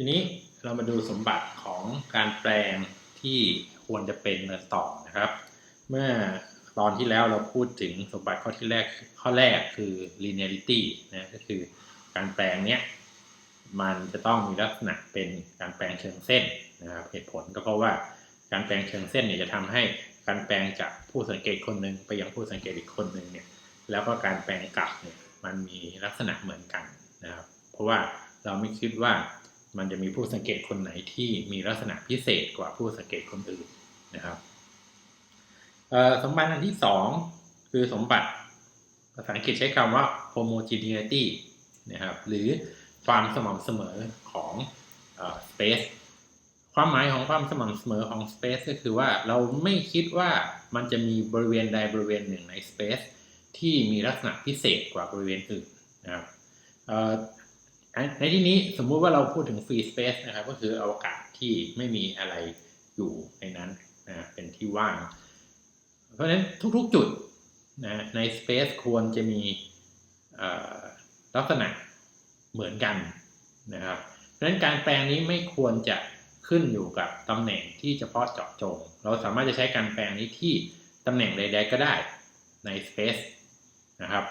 ทีนี้เรามาดูสมบัติของการแปลงที่ควรจะเป็นกันต่อนะครับ เมื่อตอนที่แล้วเราพูดถึงสมบัติข้อที่แรกข้อแรกคือ linearity นะก็คือการแปลงเนี้ยมันจะต้องมีลักษณะเป็นการแปลงเชิงเส้นนะครับเหตุผลก็เพราะว่าการแปลงเชิงเส้นเนี่ยจะทำให้การแปลงจากผู้สังเกตคนหนึ่งไปยังผู้สังเกตอีกคนหนึ่งเนี่ยแล้วก็การแปลงกลับเนี่ยมันมีลักษณะเหมือนกันนะครับ เพราะว่าเราไม่คิดว่า มันจะมีผู้สังเกตคนไหนที่มีลักษณะพิเศษกว่าผู้สังเกตคนอื่นนะครับสมบัติอันที่สองคือสมบัติภาษาอังกฤษใช้คำว่า homogeneity นะครับหรือความสม่ำเสมอของอ่อ space ความหมายของความสม่ำเสมอของ space ก็คือว่าเราไม่คิดว่ามันจะมีบริเวณใดบริเวณหนึ่งใน space ที่มีลักษณะพิเศษกว่าบริเวณอื่นนะครับ ในที่นี้สมมุติว่าเราพูดถึง free space นะครับ ก็คืออวกาศที่ไม่มีอะไรอยู่ในนั้นนะเป็นที่ว่าง เพราะฉะนั้นทุกๆจุดนะใน space ควรจะมีลักษณะเหมือนกันนะครับเพราะฉะนั้นการแปลงนี้ไม่ควรจะขึ้นอยู่กับตำแหน่งที่เฉพาะเจาะจง เราสามารถจะใช้การแปลงนี้ที่ตำแหน่งใด ๆ ก็ได้ใน space นะครับ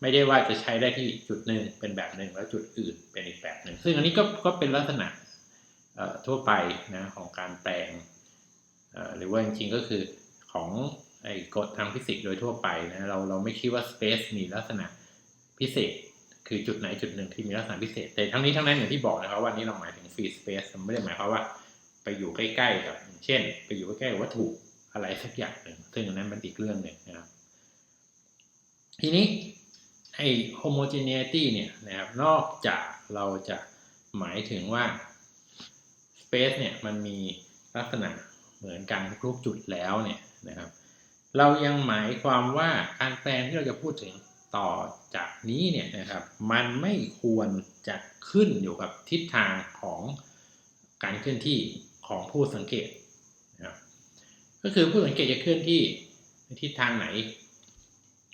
ไม่ได้ว่าจะใช้ได้ที่จุดหนึ่งเป็นแบบหนึ่งแล้วจุดอื่นเป็นอีกแบบหนึ่ง ซึ่งอันนี้ก็ก็เป็นลักษณะทั่วไปนะของการแปลง หรือว่าจริงๆก็คือของไอ้กฎทางฟิสิกส์โดยทั่วไปนะเราเราไม่คิดว่า space มีลักษณะพิเศษ คือจุดไหนจุดหนึ่งที่มีลักษณะพิเศษ แต่ทั้งนี้ทั้งนั้นอย่างที่บอกนะครับว่านี้เราหมายถึง free space ไม่ได้หมายความว่าไปอยู่ใกล้ๆกับเช่น ไปอยู่ใกล้ๆวัตถุอะไรสักอย่างหนึ่งซึ่งอันนั้นเป็นอีกเรื่องหนึ่งนะครับทีนี้ ไอ้ homogeneity เนี่ยนะครับนอกจากเราจะหมายถึงว่า space เนี่ยมันมีลักษณะเหมือนกันทุกจุดแล้วเนี่ยนะครับ เรายังหมายความว่าการแปลงที่เราจะพูดถึงต่อจากนี้เนี่ยนะครับ มันไม่ควรจะขึ้นอยู่กับทิศทางของการเคลื่อนที่ของผู้สังเกตนะครับก็คือผู้สังเกตจะเคลื่อนที่ในทิศทางไหน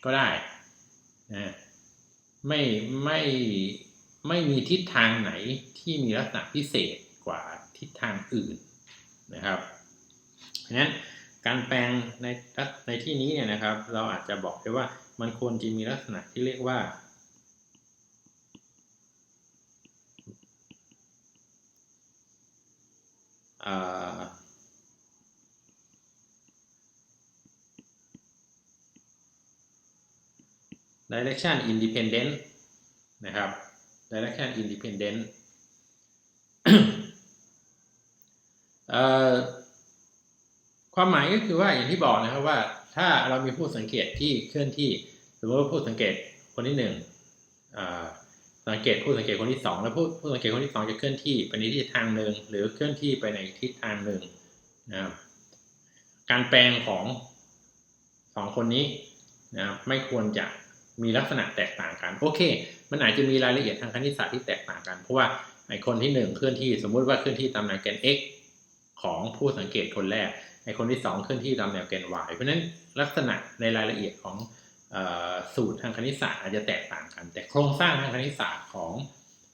ก็ได้นะ ไม่ไม่ไม่มีทิศทางไหนที่มีลักษณะพิเศษกว่าทิศทางอื่นนะครับ เพราะฉะนั้นการแปลงในในที่นี้เนี่ยนะครับ เราอาจจะบอกได้ว่ามันควรจะมีลักษณะที่เรียกว่า direction independent นะครับ direction independent ความหมายก็คือว่าอย่างที่บอกนะครับว่าถ้าเรามีผู้สังเกตที่เคลื่อนที่สมมติว่าผู้สังเกตคนที่หนึ่งสังเกตผู้สังเกตคนที่สองแล้วผู้ผู้สังเกตคนที่สองจะเคลื่อนที่ไปในทิศทางหนึ่งหรือเคลื่อนที่ไปในทิศทางหนึ่งนะครับการแปลงของสองคนนี้นะครับไม่ควรจะ มีลักษณะแตกต่างกันโอเค มันอาจจะมีรายละเอียดทางคณิตศาสตร์ที่แตกต่างกัน เพราะว่าไอคนที่หนึ่งเคลื่อนที่สมมุติว่าเคลื่อนที่ตามแนวแกน x ของผู้สังเกตคนแรกไอคนที่สองเคลื่อนที่ตามแนวแกน y เพราะฉะนั้นลักษณะในรายละเอียดของสูตรทางคณิตศาสตร์อาจจะแตกต่างกัน แต่โครงสร้างทางคณิตศาสตร์ของ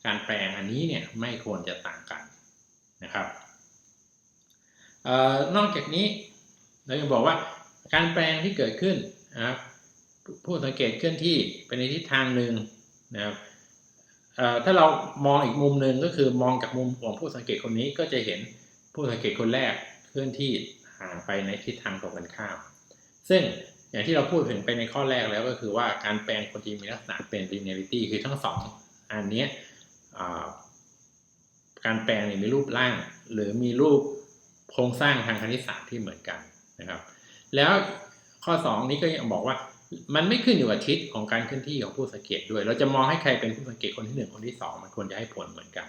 การแปลงอันนี้เนี่ยไม่ควรจะต่างกันนะครับนอกจากนี้เรายังบอกว่าการแปลงที่เกิดขึ้นนะครับ ผู้สังเกตเคลื่อนที่ไปในทิศทางหนึ่งนะครับถ้าเรามองอีกมุมหนึ่งก็คือมองจากมุมของผู้สังเกตคนนี้ก็จะเห็นผู้สังเกตคนแรกเคลื่อนที่ห่างไปในทิศทางตรงกันข้าม ซึ่งอย่างที่เราพูดถึงไปในข้อแรกแล้วก็คือว่าการแปลงคนจีมีลักษณะเป็น linearity คือทั้งสองอันนี้การแปลงมีรูปร่าง หรือมีรูปโครงสร้างทางคณิตศาสตร์ที่เหมือนกันนะครับ แล้วข้อ 2 นี้ก็ยังบอกว่า มันไม่ขึ้นอยู่กับทิศของการเคลื่อนที่ของผู้สังเกตด้วย เราจะมองให้ใครเป็นผู้สังเกตคนที่1คนที่2มันควรจะให้ผลเหมือนกัน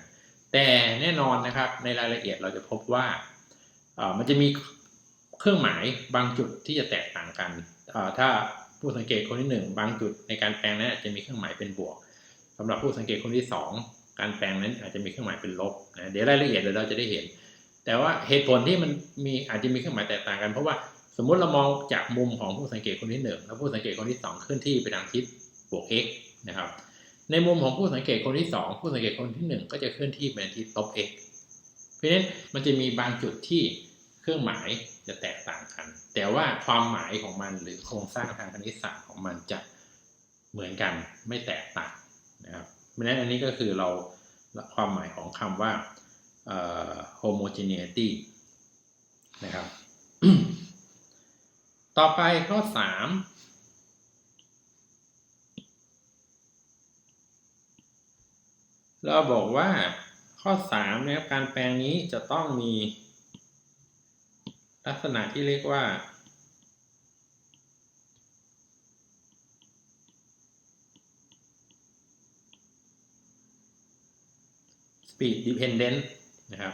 แต่แน่นอนนะครับในรายละเอียดเราจะพบว่ามันจะมีเครื่องหมายบางจุดที่จะแตกต่างกัน ถ้าผู้สังเกตคนที่1บางจุดในการแปลงนั้นอาจจะมีเครื่องหมายเป็นบวกสำหรับผู้สังเกตคนที่2การแปลงนั้นอาจจะมีเครื่องหมายเป็นลบนะเดี๋ยวรายละเอียดเดี๋ยวเราจะได้เห็น แต่ว่าเหตุผลที่มันมีอาจจะมีเครื่องหมายแตกต่างกันเพราะว่า สมมุติเรามองจากมุมของผู้สังเกตคนที่ 1 แล้วผู้สังเกตคนที่ 2 เคลื่อนที่ไปทางทิศบวก x นะครับ ในมุมของผู้สังเกตคนที่สองผู้สังเกตคนที่หนึ่งก็จะเคลื่อนที่ไปในทิศลบ x เพราะฉะนั้นมันจะมีบางจุดที่เครื่องหมายจะแตกต่างกัน แต่ว่าความหมายของมันหรือโครงสร้างทางคณิตศาสตร์ของมันจะเหมือนกันไม่แตกต่างนะครับเพราะฉะนั้นอันนี้ก็คือเราความหมายของคำว่า homogeneity นะครับ ต่อไปข้อ3เราบอกว่าข้อ3นะครับการแปลงนี้จะต้องมี ลักษณะที่เรียกว่า speed dependent นะครับ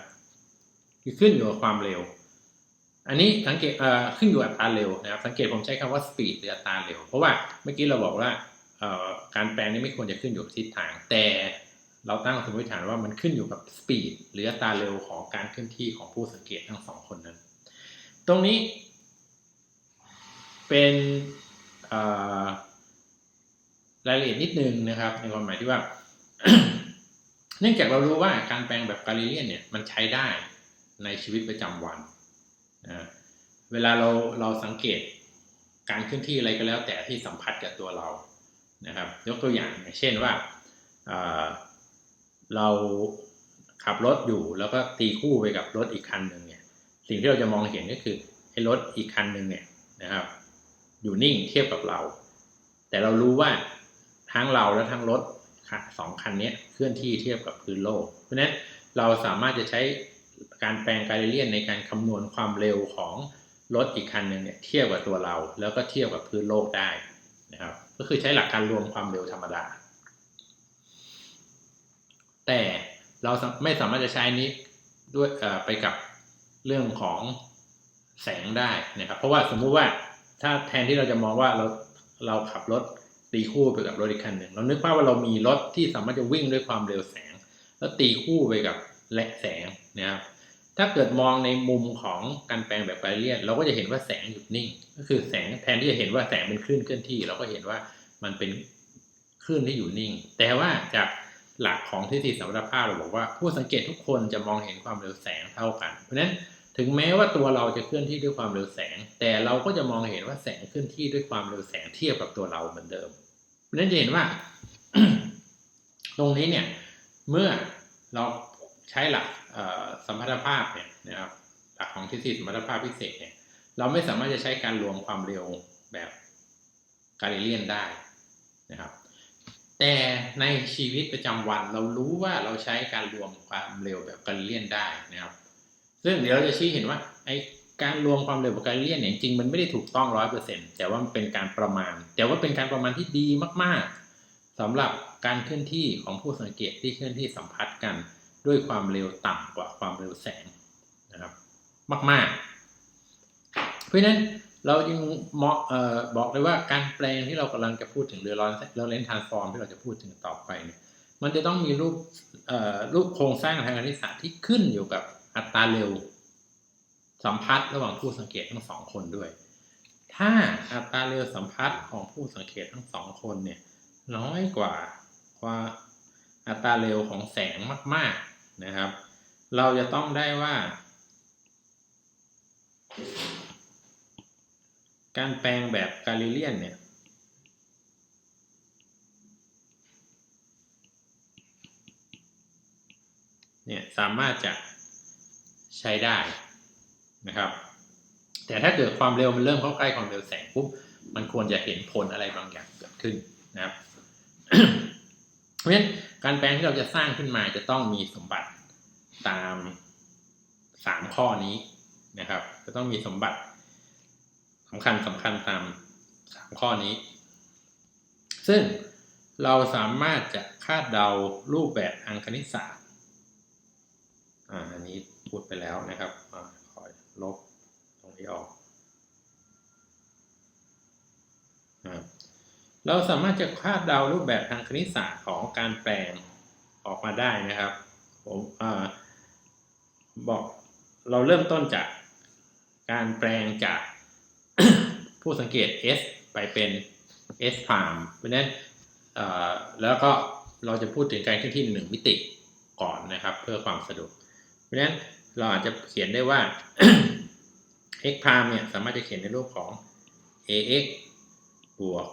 คือขึ้นอยู่กับความเร็ว อันนี้สังเกตเอ่อขึ้นอยู่อัตราเร็วนะครับ สังเกตผมใช้คำว่า speed หรืออัตราเร็ว เพราะว่าเมื่อกี้เราบอกว่าเอ่อการแปลงนี้ไม่ควรจะขึ้นอยู่กับทิศทาง แต่เราตั้งสมมติฐานว่ามันขึ้นอยู่กับ speed หรืออัตราเร็วของการเคลื่อนที่ของผู้สังเกตทั้งสองคนนั้น ตรงนี้ เป็นเอ่อรายละเอียดนิดนึงนะครับ ในความหมายที่ว่า เนื่องจากเรารู้ว่าการแปลงแบบกาลิเลียนเนี่ยมันใช้ได้ในชีวิตประจำวัน เวลาเราเราสังเกตการเคลื่อนที่อะไรก็แล้ว แต่ที่สัมผัสกับตัวเรานะครับ ยกตัวอย่างเช่นว่าเราขับรถอยู่แล้วก็ตีคู่ไปกับรถอีกคันหนึ่งเนี่ยสิ่งที่เราจะมองเห็นก็คือไอ้รถอีกคันหนึ่งเนี่ยนะครับ อยู่นิ่งเทียบกับเรา แต่เรารู้ว่าทั้งเราและทั้งรถสองคันนี้เคลื่อนที่เทียบกับพื้นโลก เพราะฉะนั้นเราสามารถจะใช้ การแปลงกาลิเลียนในการคำนวณความเร็วของรถอีกคันหนึ่งเนี่ยเทียบกับตัวเรา แล้วก็เทียบกับพื้นโลกได้นะครับ ก็คือใช้หลักการรวมความเร็วธรรมดา แต่เราไม่สามารถจะใช้นี้ด้วยไปกับเรื่องของแสงได้นะครับ เพราะว่าสมมุติว่าถ้าแทนที่เราจะมองว่าเราเราขับรถตีคู่ไปกับรถอีกคันหนึ่งเรานึกภาพว่าเรามีรถที่สามารถจะวิ่งด้วยความเร็วแสง แล้วตีคู่ไปกับและแสงนะครับ ถ้าเกิดมองในมุมของการแปลงแบบไบเลียนเราก็จะเห็นว่าแสงหยุดนิ่ง ก็คือแสงแทนที่จะเห็นว่าแสงเป็นคลื่นเคลื่อนที่ เราก็เห็นว่ามันเป็นคลื่นที่อยู่นิ่ง แต่ว่าจากหลักของทฤษฎีสมรรถภาพเราบอกว่า ผู้สังเกตทุกคนจะมองเห็นความเร็วแสงเท่ากัน เพราะฉะนั้นถึงแม้ว่าตัวเราจะเคลื่อนที่ด้วยความเร็วแสง แต่เราก็จะมองเห็นว่าแสงเคลื่อนที่ด้วยความเร็วแสงเทียบกับตัวเราเหมือนเดิม เพราะฉะนั้นจะเห็นว่า ตรงนี้เนี่ย เมื่อเราใช้หลัก สมรรถภาพเนี่ยนะครับหลักของทฤษฎีสมรรถภาพพิเศษเนี่ยเราไม่สามารถจะใช้การรวมความเร็วแบบกาลิเลียนได้นะครับ แต่ในชีวิตประจำวันเรารู้ว่าเราใช้การรวมความเร็วแบบกาลิเลียนได้นะครับ ซึ่งเดี๋ยวเราจะชี้เห็นว่าไอการรวมความเร็วแบบกาลิเลียนเนี่ยจริงมันไม่ได้ถูกต้องร้อยเปอร์เซ็นแต่ว่ามันเป็นการประมาณ แต่ว่าเป็นการประมาณที่ดีมากๆสำหรับการเคลื่อนที่ของผู้สังเกตที่เคลื่อนที่สัมพัทธ์กัน ด้วยความเร็วต่ำกว่าความเร็วแสงนะครับ มาก ๆ เพราะฉะนั้นเราจึงเหมาะบอกเลยว่าการแปลงที่เรากำลังจะพูดถึงเรือร้อนเราเลนทานฟอร์มที่เราจะพูดถึงต่อไปเนี่ยมันจะต้องมีรูปรูปโครงสร้างทางคณิตศาสตร์ที่ขึ้นอยู่กับอัตราเร็ว สัมพัทธ์ระหว่างผู้สังเกตทั้งสองคนด้วย ถ้าอัตราเร็วสัมพัทธ์ของผู้สังเกตทั้งสองคนเนี่ยน้อยกว่ากว่าอัตราเร็วของแสงมาก นะครับ เราจะต้องได้ว่า การแปลงแบบกาลิเลียนเนี่ยเนี่ยสามารถจะใช้ได้นะครับ แต่ถ้าเกิดความเร็วมันเริ่มเข้าใกล้ความเร็วแสงปุ๊บมันควรจะเห็นผลอะไรบางอย่างเกิดขึ้นนะครับเพราะฉะนั้น การแปลงที่เราจะสร้างขึ้นมาจะต้องมีสมบัติตามสามข้อนี้นะครับ จะต้องมีสมบัติสำคัญสำคัญตามสามข้อนี้ ซึ่งเราสามารถจะคาดเดารูปแบบทางคณิตศาสตร์อันนี้พูดไปแล้วนะครับอคอยลบตรงนี้ออกนะครับ เราสามารถจะคาดเดารูปแบบทางคณิตศาสตร์ของการแปลงออกมาได้นะครับ ผมอบอกเราเริ่มต้นจากการแปลงจากผู้สังเกต S ไปเป็น S p r i m เพราะนั้นแล้วก็เราจะพูดถึงการเคลื่อนที่หนึ่งมิติก่อนนะครับ เพื่อความสะดวก เพราะฉะนั้นเราอาจจะเขียนได้ว่า x p r i m เนี่ยสามารถจะเขียนในรูปของ ax บวก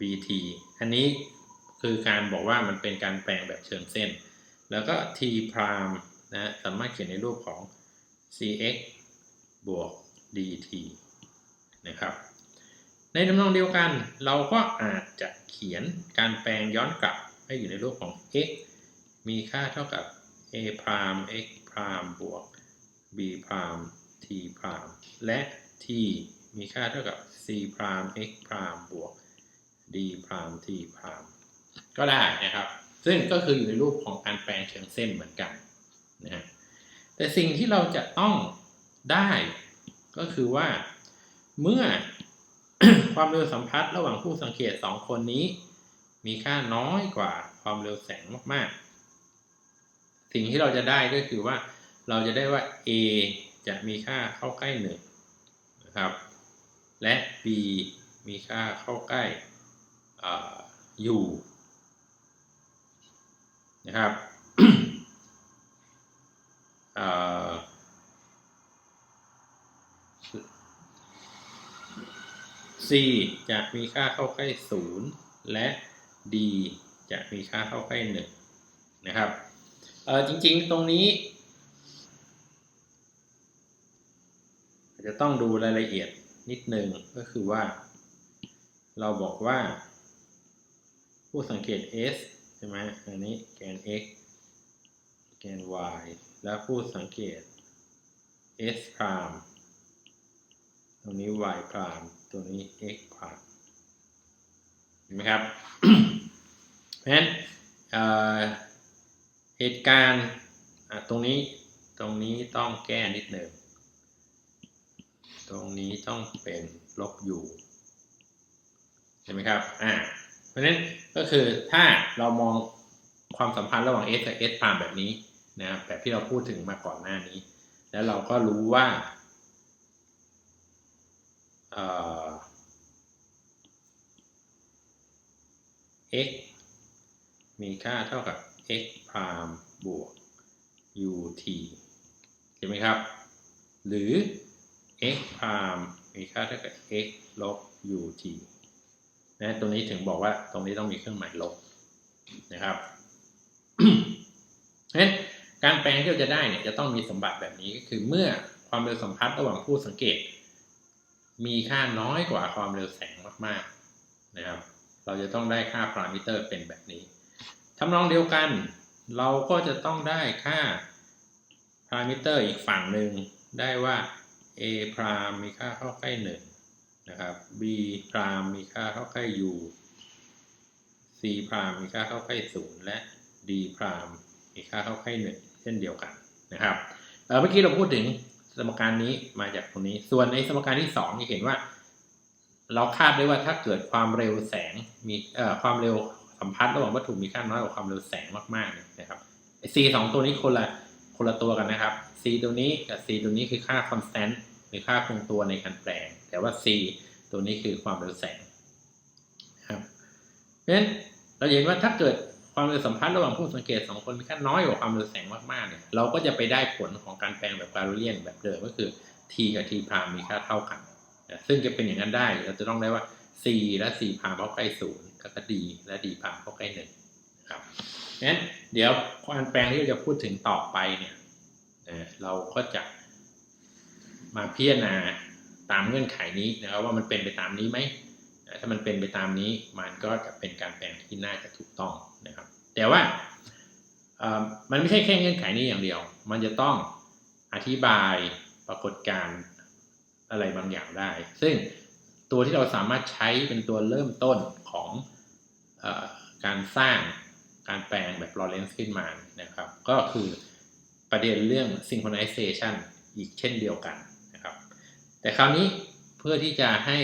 bt อันนี้คือการบอกว่ามันเป็นการแปลงแบบเชิงเส้น แล้วก็ t prime นะสามารถเขียนในรูปของ cx บวก dt นะครับ ในทำนองเดียวกันเราก็อาจจะเขียนการแปลงย้อนกลับให้อยู่ในรูปของ x มีค่าเท่ากับ a prime x prime บวก b prime t prime และ t มีค่าเท่ากับ c prime x prime บวก d prime t prime ก็ได้นะครับ ซึ่งก็คืออยู่ในรูปของการแปลงเชิงเส้นเหมือนกันนะฮะแต่สิ่งที่เราจะต้องได้ก็คือว่าเมื่อความเร็วสัมพัทธ์ระหว่างผู้สังเกตสองคนนี้ มีค่าน้อยกว่าความเร็วแสงมากๆ สิ่งที่เราจะได้ก็คือว่าเราจะได้ว่า a จะมีค่าเข้าใกล้หนึ่งนะครับ และ b มีค่าเข้าใกล้ u นะครับ c จะมีค่าเข้าใกล้0และ d จะมีค่าเข้าใกล้1นะครับจริงๆตรงนี้จจะต้องดูรายละเอียดนิดนึงก็คือว่า เราบอกว่า ผู้สังเกต s ใช่ไหมอันนี้แกน x แกน y และผู้สังเกต s prime ตรงนี้ y prime ตัวนี้ x prime เห็นไหมครับ เพราะฉะนั้นเหตุการณ์ตรงนี้ตรงนี้ต้องแก้นิดหนึ่ง ตรงนี้ต้องเป็นลบ u ใช่ไหมครับ อ่า เพราะฉะนั้นก็คือถ้าเรามองความสัมพันธ์ระหว่าง s กับ s prime แบบนี้นะครับแบบที่เราพูดถึงมาก่อนหน้านี้ แล้วเราก็รู้ว่า x มีค่าเท่ากับ x prime บวก ut เห็นไหมครับ หรือ x prime มีค่าเท่ากับ x ลบ ut นะตรงนี้ถึงบอกว่าตรงนี้ต้องมีเครื่องหมายลบนะครับเพราะฉะนั้นการแปลงที่เราจะได้เนี่ยจะต้องมีสมบัติแบบนี้ก็คือเมื่อความเร็วสัมพัทธ์ระหว่างผู้สังเกต มีค่าน้อยกว่าความเร็วแสงมากๆนะครับ เราจะต้องได้ค่าพารามิเตอร์เป็นแบบนี้ทำนองเดียวกัน เราก็จะต้องได้ค่าพารามิเตอร์อีกฝั่งหนึ่งได้ว่า a พรามมีค่าเข้าใกล้หนึ่ง นะครับ b พรามมีค่าเข้าใกล้ u c พรามมีค่าเข้าใกล้ศูนย์และ d พรามมีค่าเข้าใกล้หนึ่งเช่นเดียวกันนะครับเมื่อกี้เราพูดถึงสมการนี้มาจากตรงนี้ ส่วนในสมการที่2ที่เห็นว่า เราคาดได้ว่าถ้าเกิดความเร็วแสงมีเอ่อความเร็วสัมพัทธ์ระหว่างวัตถุมีค่าน้อยกว่าความเร็วแสงมากๆเนี่ยนะครับ c สองตัวนี้คนละคนละตัวกันนะครับ c ตัวนี้กับ c ตัวนี้คือค่า constant หรือค่าคงตัวในการแปลง แต่ว่า c ตัวนี้คือความเร็วแสงครับเพราะฉะนั้นเราเห็นว่าถ้าเกิดความเร็วสัมพัทธ์ระหว่างผู้สังเกตสองคนมีค่าน้อยกว่าความเร็วแสงมากๆเนี่ยเราก็จะไปได้ผลของการแปลงแบบการเลียนแบบเดิมก็คือ t กับ t พรามมีค่าเท่ากัน ซึ่งจะเป็นอย่างนั้นได้เราจะต้องได้ว่า c และ c พรามเข้าใกล้ศูนย์แล้วก็ d และ d พรามเข้าใกล้หนึ่งครับงั้นเดี๋ยวการแปลงที่เราจะพูดถึงต่อไปเนี่ยเราก็จะมาพิจารณา ตามเงื่อนไขนี้นะครับว่ามันเป็นไปตามนี้ไหมถ้ามันเป็นไปตามนี้มันก็จะเป็นการแปลงที่น่าจะถูกต้องนะครับ แต่ว่ามันไม่ใช่แค่เงื่อนไขนี้อย่างเดียว มันจะต้องอธิบายปรากฏการณ์อะไรบางอย่างได้ ซึ่งตัวที่เราสามารถใช้เป็นตัวเริ่มต้นของอการสร้างการแปลงแบบลอเรนซ์ขึ้นมานะครับ ก็คือประเด็นเรื่อง synchronization อีกเช่นเดียวกัน แต่คราวนี้เพื่อที่จะให้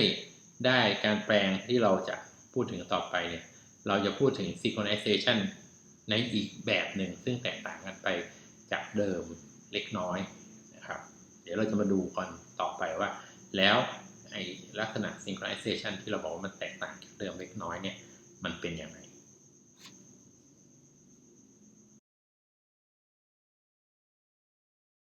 ได้การแปลงที่เราจะพูดถึงต่อไปเนี่ยเราจะพูดถึง synchronization ในอีกแบบหนึ่งซึ่งแตกต่างกันไปจากเดิมเล็กน้อยนะครับ เดี๋ยวเราจะมาดูก่อนต่อไปว่า แล้วไอลักษณะ synchronization ที่เราบอกว่ามันแตกต่างจากเดิมเล็กน้อยเนี่ยมันเป็นยังไง